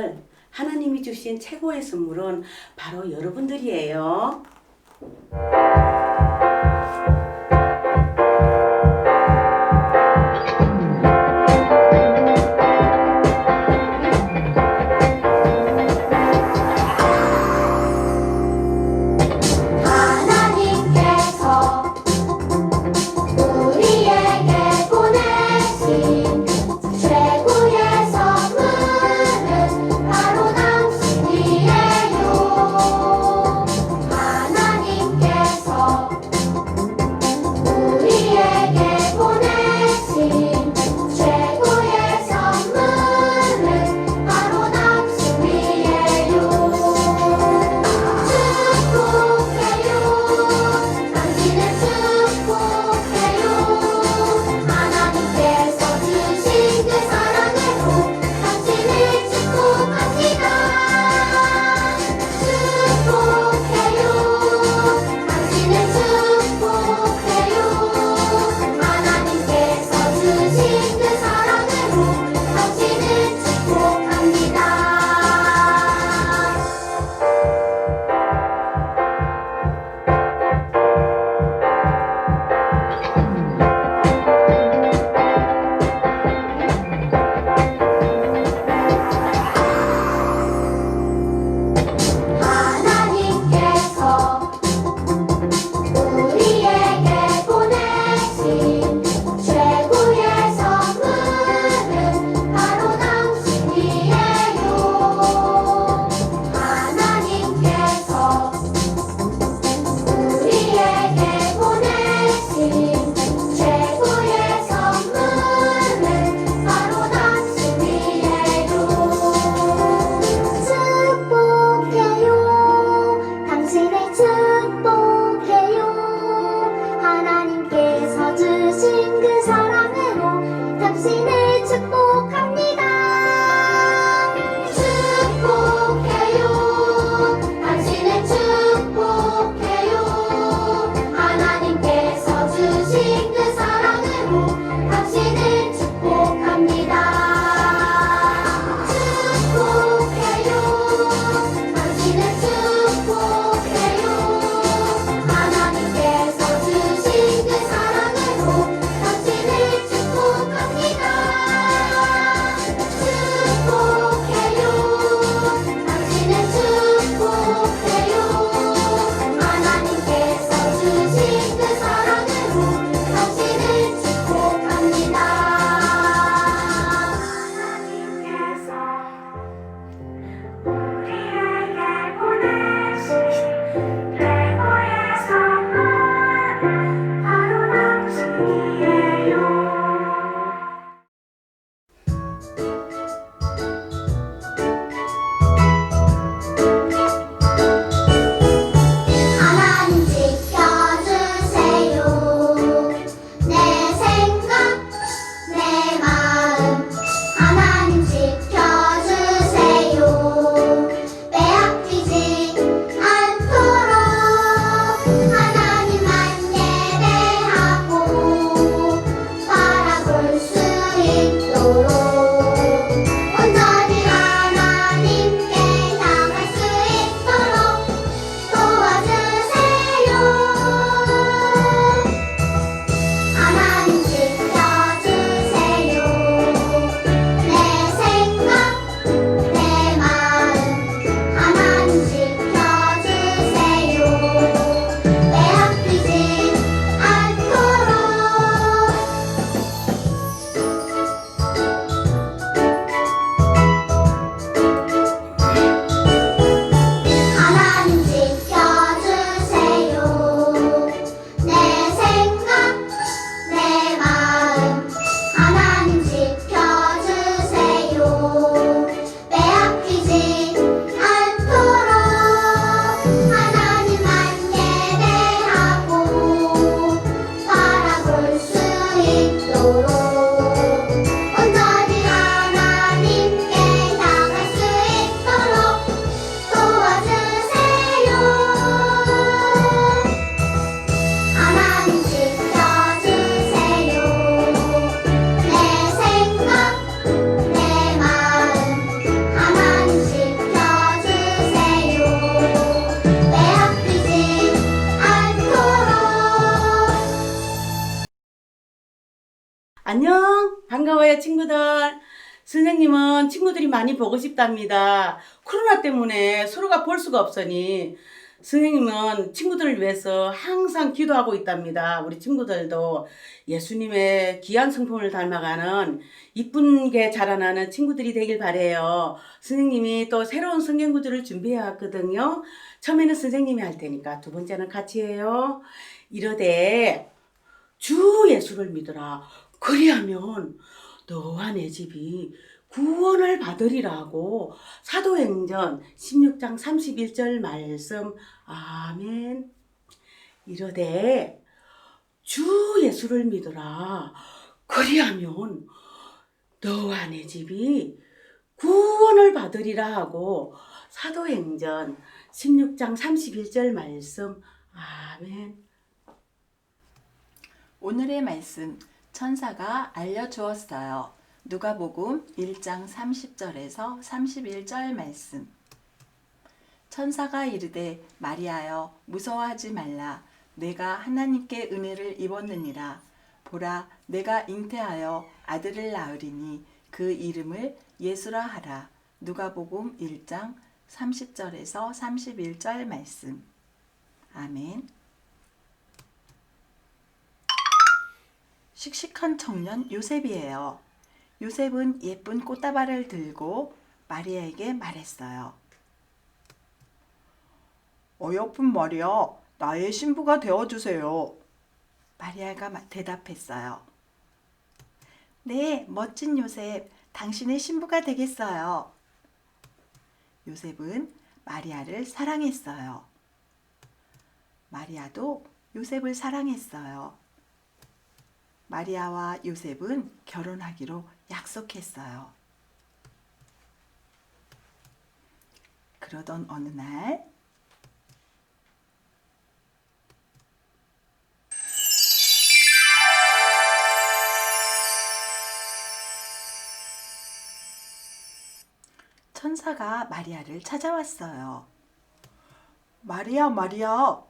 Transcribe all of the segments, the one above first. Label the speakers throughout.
Speaker 1: 아이들, 하나님이 주신 최고의 선물은 바로 여러분들이에요.
Speaker 2: 반가워요, 친구들. 선생님은 친구들이 많이 보고 싶답니다. 코로나 때문에 서로가 볼 수가 없으니 선생님은 친구들을 위해서 항상 기도하고 있답니다. 우리 친구들도 예수님의 귀한 성품을 닮아가는 이쁜 게 자라나는 친구들이 되길 바래요. 선생님이 또 새로운 성경 구절을 준비해 왔거든요. 처음에는 선생님이 할 테니까 두 번째는 같이 해요. 이러되 주 예수를 믿어라. 그리하면 너와 내 집이 구원을 받으리라고 사도행전 16장 31절 말씀. 아멘. 이러되 주 예수를 믿어라. 그리하면 너와 내 집이 구원을 받으리라 하고 사도행전 16장 31절 말씀. 아멘.
Speaker 3: 오늘의 말씀 천사가 알려주었어요. 누가복음 1장 30절에서 31절 말씀. 천사가 이르되 마리아여 무서워하지 말라 내가 하나님께 은혜를 입었느니라 보라 내가 잉태하여 아들을 낳으리니 그 이름을 예수라 하라 누가복음 1장 30절에서 31절 말씀. 아멘. 씩씩한 청년 요셉이에요. 요셉은 예쁜 꽃다발을 들고 마리아에게 말했어요. 어여쁜 마리아, 나의 신부가 되어주세요. 마리아가 마- 대답했어요. 네, 멋진 요셉, 당신의 신부가 되겠어요. 요셉은 마리아를 사랑했어요. 마리아도 요셉을 사랑했어요. 마리아와 요셉은 결혼하기로 약속했어요. 그러던 어느 날 천사가 마리아를 찾아왔어요. 마리아, 마리아.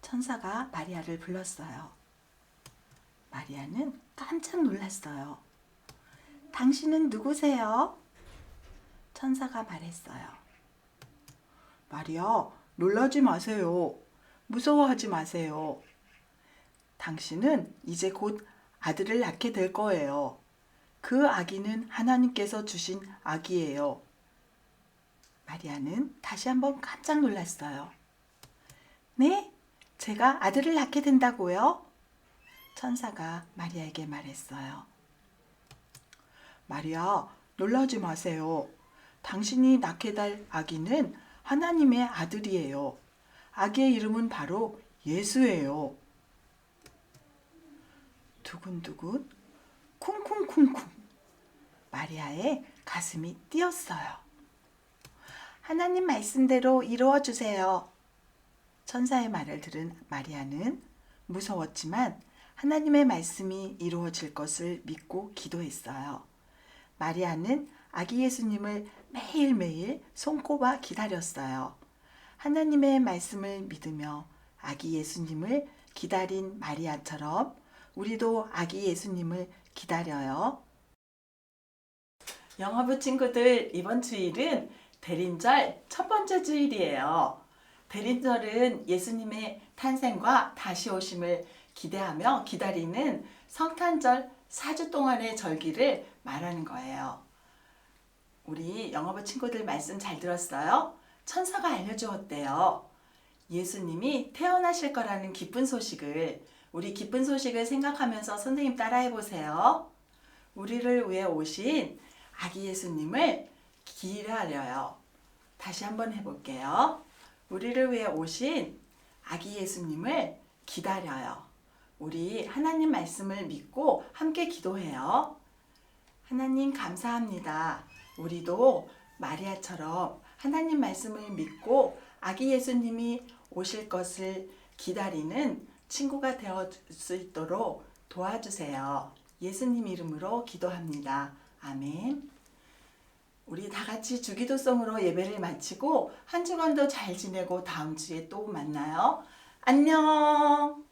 Speaker 3: 천사가 마리아를 불렀어요. 마리아는 깜짝 놀랐어요. 당신은 누구세요? 천사가 말했어요. 마리아, 놀라지 마세요. 무서워하지 마세요. 당신은 이제 곧 아들을 낳게 될 거예요. 그 아기는 하나님께서 주신 아기예요. 마리아는 다시 한번 깜짝 놀랐어요. 네? 제가 아들을 낳게 된다고요? 천사가 마리아에게 말했어요. 마리아, 놀라지 마세요. 당신이 낳게 될 아기는 하나님의 아들이에요. 아기의 이름은 바로 예수예요. 두근두근, 쿵쿵쿵쿵. 마리아의 가슴이 뛰었어요. 하나님 말씀대로 이루어 주세요. 천사의 말을 들은 마리아는 무서웠지만 하나님의 말씀이 이루어질 것을 믿고 기도했어요. 마리아는 아기 예수님을 매일매일 손꼽아 기다렸어요. 하나님의 말씀을 믿으며 아기 예수님을 기다린 마리아처럼 우리도 아기 예수님을 기다려요. 영어부 친구들 이번 주일은 대림절 첫 번째 주일이에요. 대림절은 예수님의 탄생과 다시 오심을 기대하며 기다리는 성탄절 4주 동안의 절기를 말하는 거예요. 우리 영어부 친구들 말씀 잘 들었어요? 천사가 알려주었대요. 예수님이 태어나실 거라는 기쁜 소식을 우리 기쁜 소식을 생각하면서 선생님 따라해 보세요. 우리를 위해 오신 아기 예수님을 기다려요. 다시 한번 해볼게요. 우리를 위해 오신 아기 예수님을 기다려요. 우리 하나님 말씀을 믿고 함께 기도해요. 하나님 감사합니다. 우리도 마리아처럼 하나님 말씀을 믿고 아기 예수님이 오실 것을 기다리는 친구가 되어 수 있도록 도와주세요. 예수님 이름으로 기도합니다. 아멘. 우리 다 같이 주기도성으로 예배를 마치고 한 주간도 잘 지내고 다음 주에 또 만나요. 안녕.